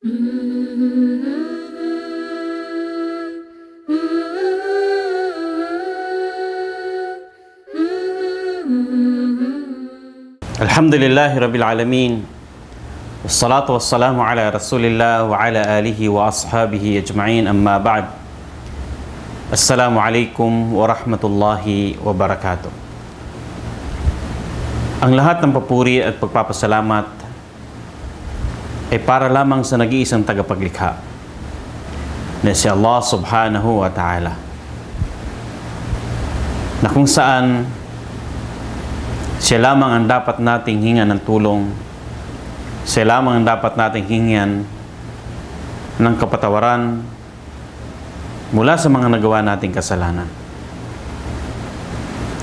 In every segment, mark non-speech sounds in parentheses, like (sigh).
الحمد لله رب العالمين والصلاة والسلام على رسول الله وعلى آله وأصحابه أجمعين أما بعد السلام عليكم ورحمة الله وبركاته Ang lahat ng papuri at pagpapasalamat ay para lamang sa nag-iisang tagapaglikha na si Allah subhanahu wa ta'ala na kung saan siya lamang ang dapat nating hingan ng tulong. Siya lamang ang dapat nating hingan ng kapatawaran mula sa mga nagawa nating kasalanan.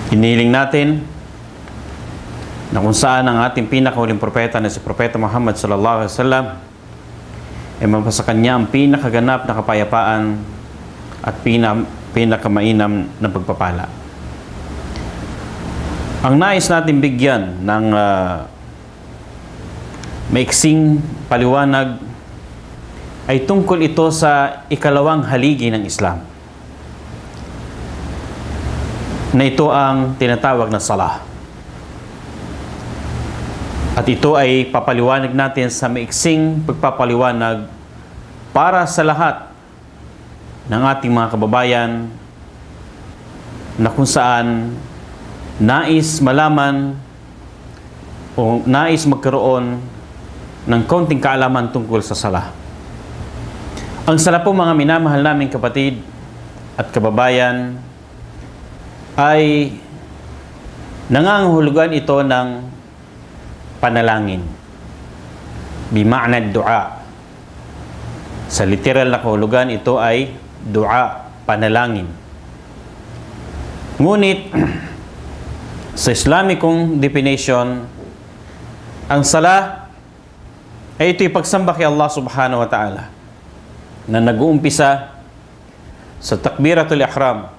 Hinihiling natin na kung saan ang ating pinakahuling propeta na si Propeta Muhammad sallallahu alaihi wasallam ay mapasa kanya ang pinakaganap na kapayapaan at pina, pinakamainam na pagpapala. Ang nais natin bigyan ng uh, maiksing paliwanag ay tungkol ito sa ikalawang haligi ng Islam. Na ito ang tinatawag na salah. At ito ay papaliwanag natin sa maiksing pagpapaliwanag para sa lahat ng ating mga kababayan na kung saan nais malaman o nais magkaroon ng konting kaalaman tungkol sa sala. Ang sala po mga minamahal naming kapatid at kababayan ay nangangahulugan ito ng panalangin. Bima'na dua. Sa literal na kahulugan ito ay dua, panalangin. Ngunit (clears throat) sa Islamicong definition, ang sala ay ito'y pagsamba kay Allah subhanahu wa ta'ala na nag-uumpisa sa takbiratul ihram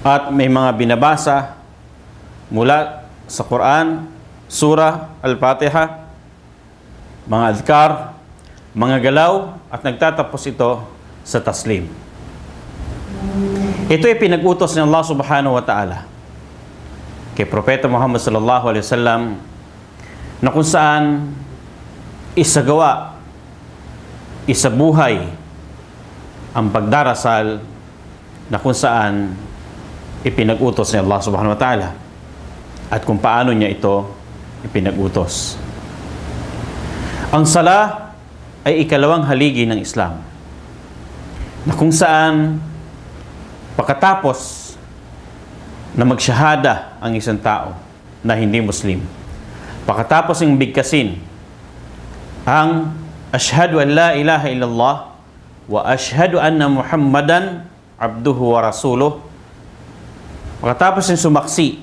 at may mga binabasa mula sa Quran, Surah Al-Fatiha, mga adhkar, mga galaw at nagtatapos ito sa taslim. Ito ay pinag-utos ng Allah subhanahu wa ta'ala kay Propeta Muhammad sallallahu alaihi wasallam na kung saan isagawa, isabuhay ang pagdarasal na kung saan ipinag-utos ni Allah subhanahu wa ta'ala at kung paano niya ito ipinag-utos. Ang sala ay ikalawang haligi ng Islam na kung saan pagkatapos na magsyahada ang isang tao na hindi Muslim. Pagkatapos ng bigkasin ang ashhadu an la ilaha illallah wa ashhadu anna Muhammadan abduhu wa rasuluh. Pagkatapos ng sumaksi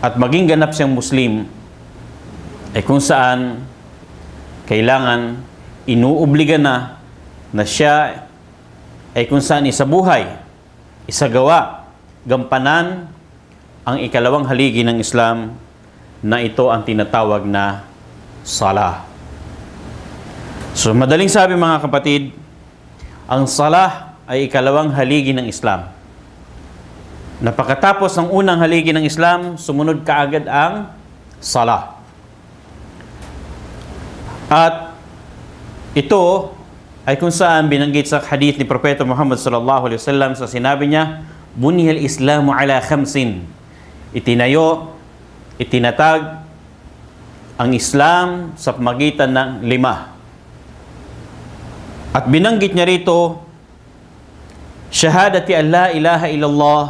at maging ganap siyang Muslim ay kung saan kailangan inuobliga na na siya ay kung saan isabuhay, isagawa gampanan ang ikalawang haligi ng Islam na ito ang tinatawag na salah. So madaling sabi mga kapatid, ang salah ay ikalawang haligi ng Islam. Napakatapos ng unang haligi ng Islam, sumunod kaagad ang salah. At ito ay kung saan binanggit sa hadith ni Propeta Muhammad sallallahu alaihi wasallam sa sinabi niya, bunihal islamu ala khamsin. Itinayo, itinatag ang Islam sa pamagitan ng lima. At binanggit niya rito, Shahadati an la ilaha illallah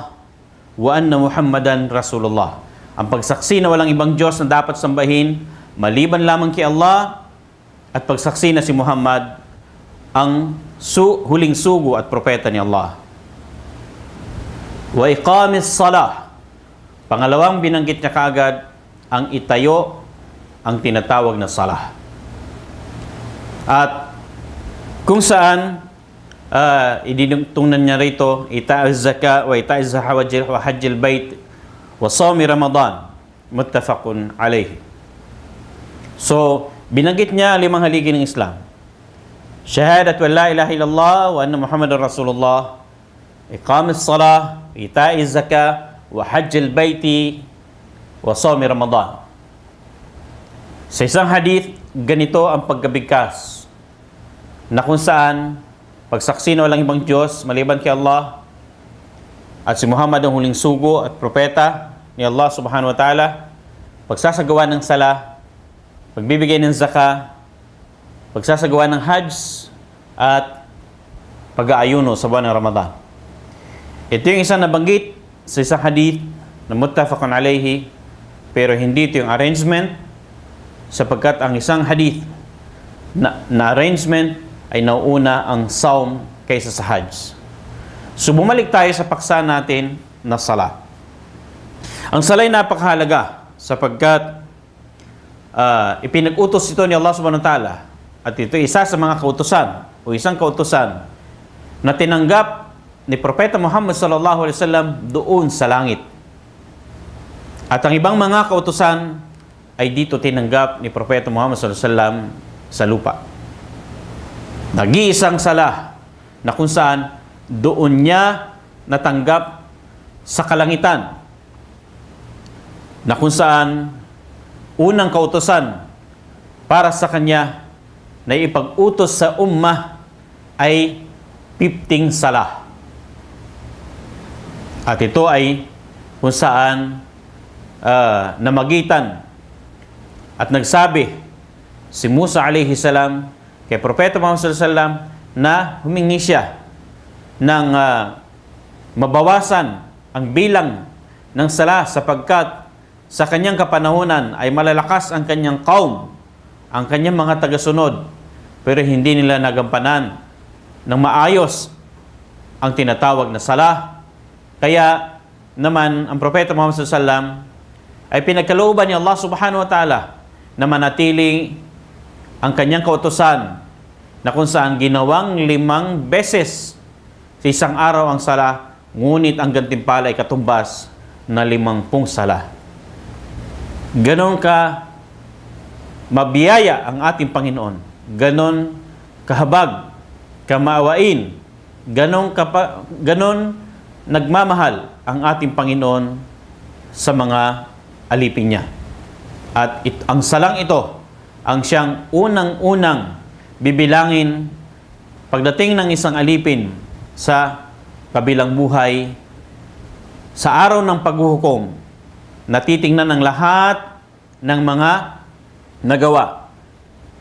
wa anna Muhammadan Rasulullah. Ang pagsaksi na walang ibang Diyos na dapat sambahin, maliban lamang kay Allah, at pagsaksi na si Muhammad ang su huling sugo at propeta ni Allah wa iqamis salah. Pangalawang binanggit niya kaagad ang itayo ang tinatawag na salah. At kung saan uh, idinugtungnan niya rito ita'iz zaka wa ita'iz hawajil wa hajjil bait wa sawmi ramadan muttafaqun alayhi. So, Binanggit niya ang limang haligi ng Islam. Shahadat wa la ilaha illallah wa anna Muhammadar Rasulullah. Iqam salah ita'i zakah, wa hajj al-bayti, wa sawmi Ramadan. Sa isang hadith, ganito ang pagkabigkas na kung saan pagsaksi na walang ibang Diyos maliban kay Allah at si Muhammad ang huling sugo at propeta ni Allah subhanahu wa ta'ala pagsasagawa ng sala pagbibigay ng zaka pagsasagawa ng hajj at pag-aayuno sa buwan ng Ramadan. Ito yung isang nabanggit sa isang hadith na muttafaqun alayhi pero hindi ito yung arrangement sapagkat ang isang hadith na, na arrangement ay nauuna ang saum kaysa sa hajj. So bumalik tayo sa paksa natin na sala. Ang sala ay napakahalaga sapagkat ah, ipinag-utos ito ni Allah subhanahu wa ta'ala at ito isa sa mga kautusan o isang kautusan na tinanggap ni Propeta Muhammad sallallahu alaihi wasallam doon sa langit. At ang ibang mga kautusan ay dito tinanggap ni Propeta Muhammad sallallahu alaihi wasallam sa lupa. Nag-iisang sala na kung saan doon niya natanggap sa kalangitan na kung saan unang kautosan para sa kanya na ipag-utos sa ummah ay 15 sala. At ito ay kung saan ah, namagitan at nagsabi si Musa alayhi salam kay Propeta Muhammad wasallam na humingi siya ng ah, mabawasan ang bilang ng sala sapagkat sa kanyang kapanahunan ay malalakas ang kanyang kaum, ang kanyang mga tagasunod, pero hindi nila nagampanan ng maayos ang tinatawag na sala. Kaya naman ang Propeta Muhammad wasallam ay pinagkalooban ni Allah subhanahu wa ta'ala na manatili ang kanyang kautosan na kung saan ginawang limang beses sa isang araw ang sala, ngunit ang gantimpala ay katumbas na limangpung sala. Ganon ka mabiyaya ang ating Panginoon. Ganon kahabag, kamaawain, ganon, kapa, ganon nagmamahal ang ating Panginoon sa mga alipin niya. At it, ang salang ito, ang siyang unang-unang bibilangin pagdating ng isang alipin sa kabilang buhay. Sa araw ng paghuhukom natitingnan ng lahat ng mga nagawa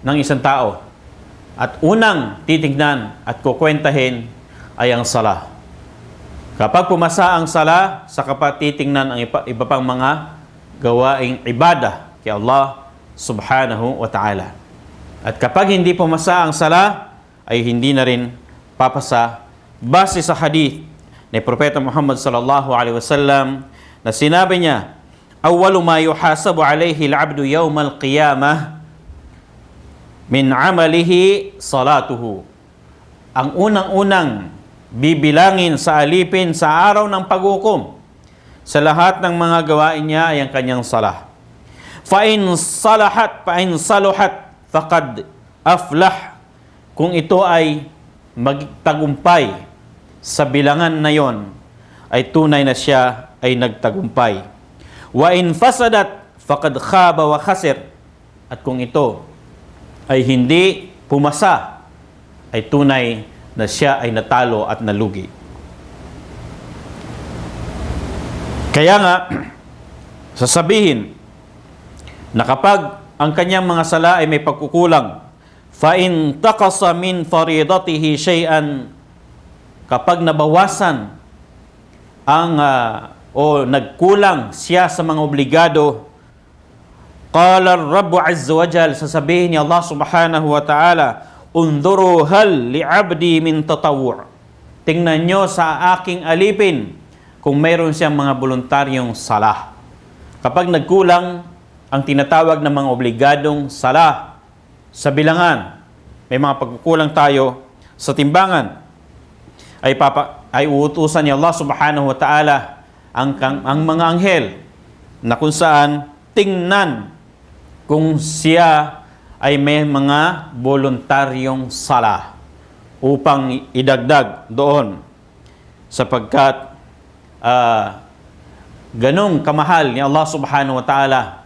ng isang tao. At unang titignan at kukwentahin ay ang sala. Kapag pumasa ang sala, sa kapag titingnan ang iba, iba pang mga gawaing ibada kay Allah subhanahu wa ta'ala. At kapag hindi pumasa ang sala, ay hindi na rin papasa base sa hadith ni Propeta Muhammad sallallahu alaihi wasallam na sinabi niya, "Awwalu ma yuhasabu alaihi al-'abdu yawm al-qiyamah min 'amalihi salatuhu." Ang unang-unang bibilangin sa alipin sa araw ng paghukom sa lahat ng mga gawain niya ay ang kanyang salah. Fa in salahat fa in saluhat faqad aflah. Kung ito ay magtagumpay sa bilangan na yon, ay tunay na siya ay nagtagumpay. Wa in fasadat faqad khaba wa khasir. At kung ito ay hindi pumasa, ay tunay na siya ay natalo at nalugi. Kaya nga, (clears throat) sasabihin na kapag ang kanyang mga sala ay may pagkukulang, in taqasa min faridatihi shay'an kapag nabawasan ang ah, o nagkulang siya sa mga obligado ar-rabb azza wa jal sasabihin ni Allah subhanahu wa ta'ala unduru hal li'abdi min tatawwu' tingnan nyo sa aking alipin kung mayroon siyang mga voluntaryong salah. Kapag nagkulang ang tinatawag ng mga obligadong sala sa bilangan. May mga pagkukulang tayo sa timbangan. Ay, papa, ay uutusan ni Allah subhanahu wa ta'ala ang, ang mga anghel na kung saan tingnan kung siya ay may mga voluntaryong sala upang idagdag doon sapagkat ah, ganong kamahal ni Allah subhanahu wa ta'ala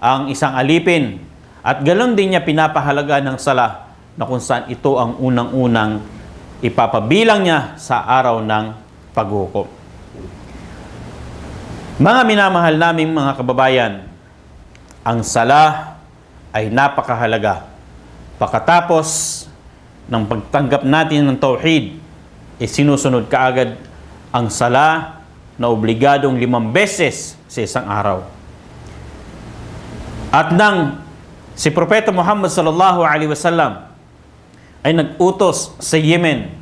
ang isang alipin at ganon din niya pinapahalaga ng sala na kung saan ito ang unang-unang ipapabilang niya sa araw ng paghukom. Mga minamahal naming mga kababayan, ang sala ay napakahalaga. Pagkatapos ng pagtanggap natin ng tauhid, eh sinusunod kaagad ang sala na obligadong limang beses sa isang araw. At nang si Propeta Muhammad sallallahu alaihi wasallam ay nag-utos sa Yemen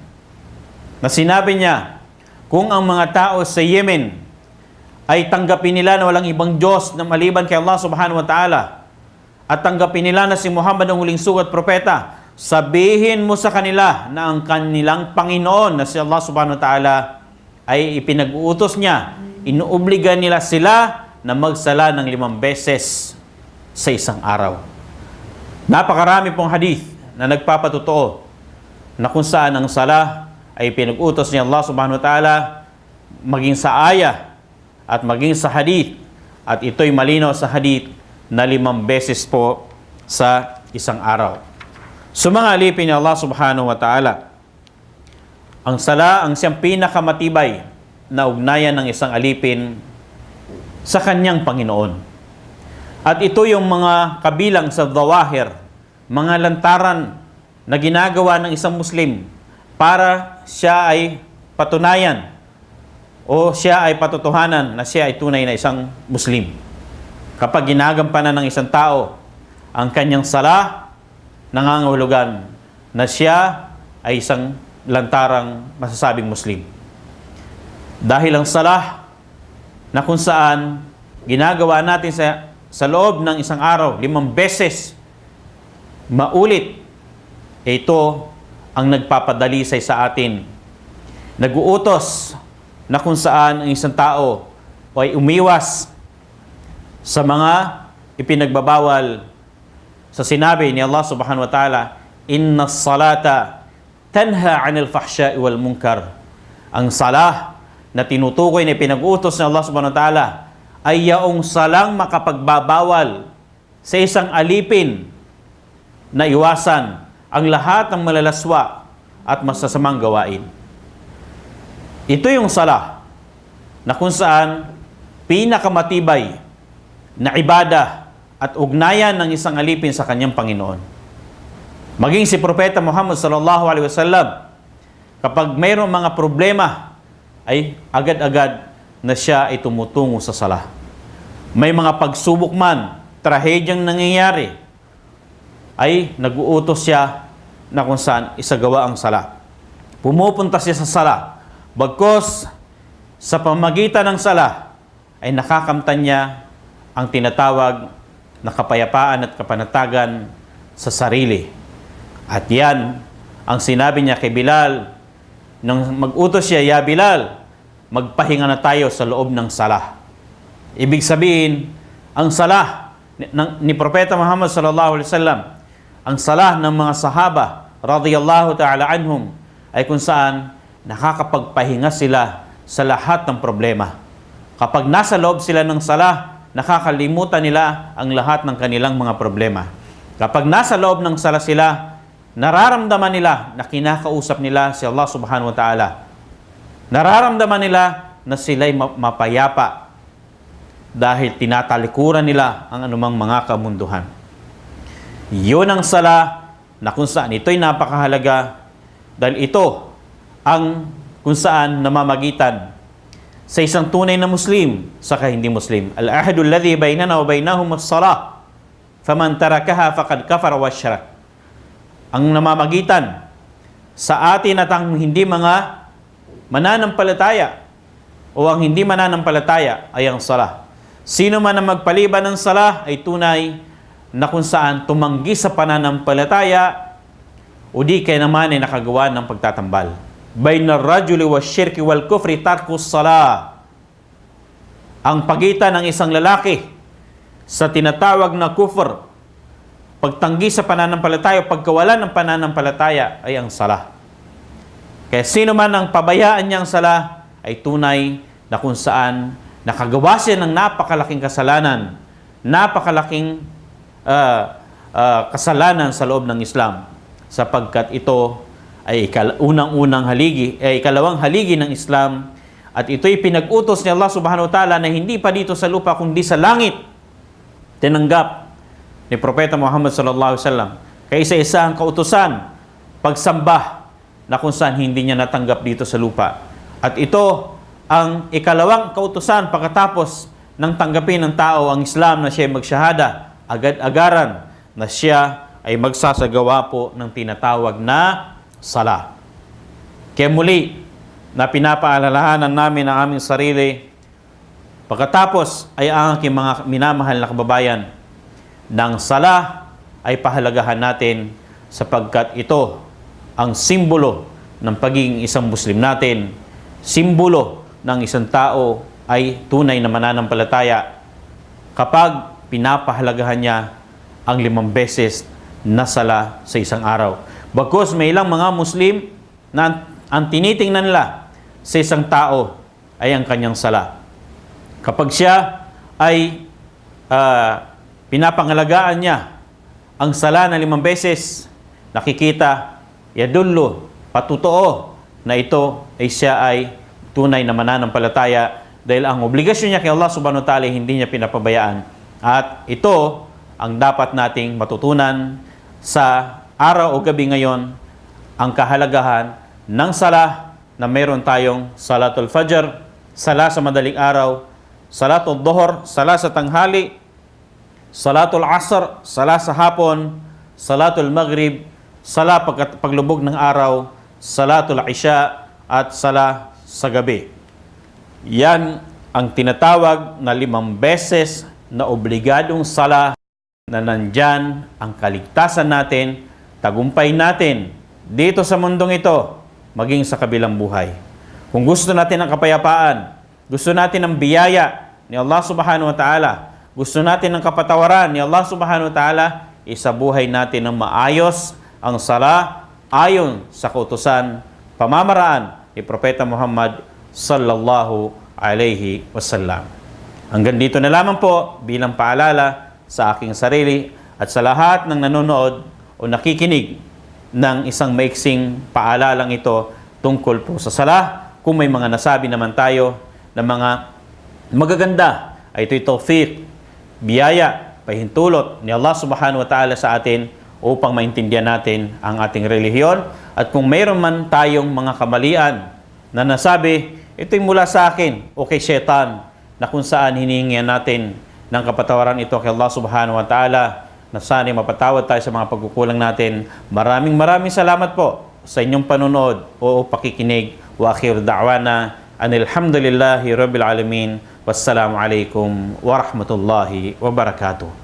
na sinabi niya, kung ang mga tao sa Yemen ay tanggapin nila na walang ibang Diyos na maliban kay Allah subhanahu wa ta'ala at tanggapin nila na si Muhammad ang huling sugat propeta, sabihin mo sa kanila na ang kanilang Panginoon na si Allah subhanahu wa ta'ala ay ipinag-uutos niya, inuobliga nila sila na magsala ng limang beses sa isang araw. Napakarami pong hadith na nagpapatotoo na kung saan ang sala ay pinag-utos ni Allah subhanahu wa ta'ala maging sa ayah at maging sa hadith at ito'y malinaw sa hadith na limang beses po sa isang araw. So mga alipin ni Allah subhanahu wa ta'ala, ang sala ang siyang pinakamatibay na ugnayan ng isang alipin sa kanyang Panginoon. At ito yung mga kabilang sa dawahir, mga lantaran na ginagawa ng isang Muslim para siya ay patunayan o siya ay patotohanan na siya ay tunay na isang Muslim. Kapag ginagampanan ng isang tao ang kanyang sala, nangangahulugan na siya ay isang lantarang masasabing Muslim. Dahil ang sala na kung saan ginagawa natin sa, sa loob ng isang araw, limang beses, maulit, ito ang nagpapadalisay sa atin. Naguutos na kung saan ang isang tao ay umiwas sa mga ipinagbabawal sa sinabi ni Allah subhanahu wa ta'ala, Inna salata tanha anil fahsya'i wal munkar. Ang salah na tinutukoy na pinag-utos ng Allah subhanahu wa ta'ala ay yaong salang makapagbabawal sa isang alipin na iwasan ang lahat ng malalaswa at masasamang gawain. Ito yung sala na kung saan pinakamatibay na ibada at ugnayan ng isang alipin sa kanyang Panginoon. Maging si Propeta Muhammad sallallahu alaihi wasallam kapag mayroong mga problema ay agad-agad na siya ay tumutungo sa sala. May mga pagsubok man, trahedyang nangyayari, ay nag-uutos siya na kung saan isagawa ang sala. Pumupunta siya sa sala Bagkos sa pamagitan ng sala ay nakakamtan niya ang tinatawag na kapayapaan at kapanatagan sa sarili. At yan ang sinabi niya kay Bilal nang mag-utos siya, Ya Bilal, magpahinga na tayo sa loob ng sala. Ibig sabihin, ang sala ni, Propeta Muhammad sallallahu alaihi wasallam, ang sala ng mga sahaba radhiyallahu ta'ala anhum ay kung saan nakakapagpahinga sila sa lahat ng problema. Kapag nasa loob sila ng sala, nakakalimutan nila ang lahat ng kanilang mga problema. Kapag nasa loob ng sala sila, nararamdaman nila na kinakausap nila si Allah subhanahu wa ta'ala. Nararamdaman nila na sila'y ma- mapayapa dahil tinatalikuran nila ang anumang mga kamunduhan. Yun ang sala na kung saan ito'y napakahalaga dahil ito ang kung saan namamagitan sa isang tunay na Muslim sa hindi Muslim. Al-ahadu alladhi bainana wa bainahum as-salah. Faman tarakaha faqad kafara wa syrak. Ang namamagitan sa atin at ang hindi mga mananampalataya o ang hindi mananampalataya ay ang salah. Sino man ang magpaliban ng salah ay tunay na kung saan tumanggi sa pananampalataya o di kaya naman ay nakagawa ng pagtatambal. Bayna rajuli wa shirki wal kufri tarkus sala. Ang pagitan ng isang lalaki sa tinatawag na kufr, pagtanggi sa pananampalataya, pagkawalan ng pananampalataya ay ang sala. Kaya sino man ang pabayaan niyang sala ay tunay na kung saan nakagawa siya ng napakalaking kasalanan, napakalaking ah, ah, kasalanan sa loob ng Islam. Sapagkat ito ay unang-unang haligi, ay ikalawang haligi ng Islam. At ito'y pinag-utos ni Allah subhanahu wa ta'ala na hindi pa dito sa lupa kundi sa langit. Tinanggap ni Propeta Muhammad sallallahu alaihi wasallam. Kay isa-isa ang kautusan pagsamba na kung saan hindi niya natanggap dito sa lupa. At ito ang ikalawang kautusan pagkatapos ng tanggapin ng tao ang Islam na siya magsyahada, agad-agaran na siya ay magsasagawa po ng tinatawag na sala. Kaya muli, na pinapaalalahanan namin ang aming sarili Pagkatapos ay ang aking mga minamahal na kababayan, ng sala ay pahalagahan natin sapagkat ito ang simbolo ng pagiging isang Muslim natin, simbolo ng isang tao ay tunay na mananampalataya kapag pinapahalagahan niya ang limang beses na sala sa isang araw. Bagkus may ilang mga Muslim na ang tinitingnan nila sa isang tao ay ang kanyang sala. Kapag siya ay ah, pinapangalagaan niya ang sala na limang beses, nakikita, yadullo, patutuo na ito ay siya ay tunay na mananampalataya dahil ang obligasyon niya kay Allah subhanahu wa ta'ala hindi niya pinapabayaan. At ito ang dapat nating matutunan sa araw o gabi ngayon ang kahalagahan ng sala na meron tayong salatul fajr, sala sa madaling araw, salatul dohor, sala sa tanghali, salatul asr, sala sa hapon, salatul maghrib, sala pagkat paglubog ng araw, salatul isya, at sala sa gabi. Yan ang tinatawag na limang beses na obligadong sala na nandyan ang kaligtasan natin, tagumpay natin dito sa mundong ito, maging sa kabilang buhay. Kung gusto natin ng kapayapaan, gusto natin ng biyaya ni Allah subhanahu wa ta'ala, gusto natin ng kapatawaran ni Allah subhanahu wa ta'ala, isabuhay natin ng maayos ang sala ayon sa kautusan, pamamaraan ni Propeta Muhammad sallallahu alaihi wasallam. Hanggang dito na lamang po bilang paalala sa aking sarili at sa lahat ng nanonood o nakikinig ng isang maiksing paalalang ito tungkol po sa sala. Kung may mga nasabi naman tayo na mga magaganda, ay ito'y tawfiq, biyaya, pahintulot ni Allah subhanahu wa ta'ala sa atin upang maintindihan natin ang ating relihiyon. At kung mayroon man tayong mga kamalian na nasabi, ito'y mula sa akin o kay syaitan na kung saan hinihingian natin ng kapatawaran ito kay Allah subhanahu wa ta'ala na sana mapatawad tayo sa mga pagkukulang natin. Maraming maraming salamat po sa inyong panonood o pakikinig. Wa akhir da'wana anilhamdulillahi rabbil alamin. Wassalamu alaikum wa rahmatullahi wa barakatuh.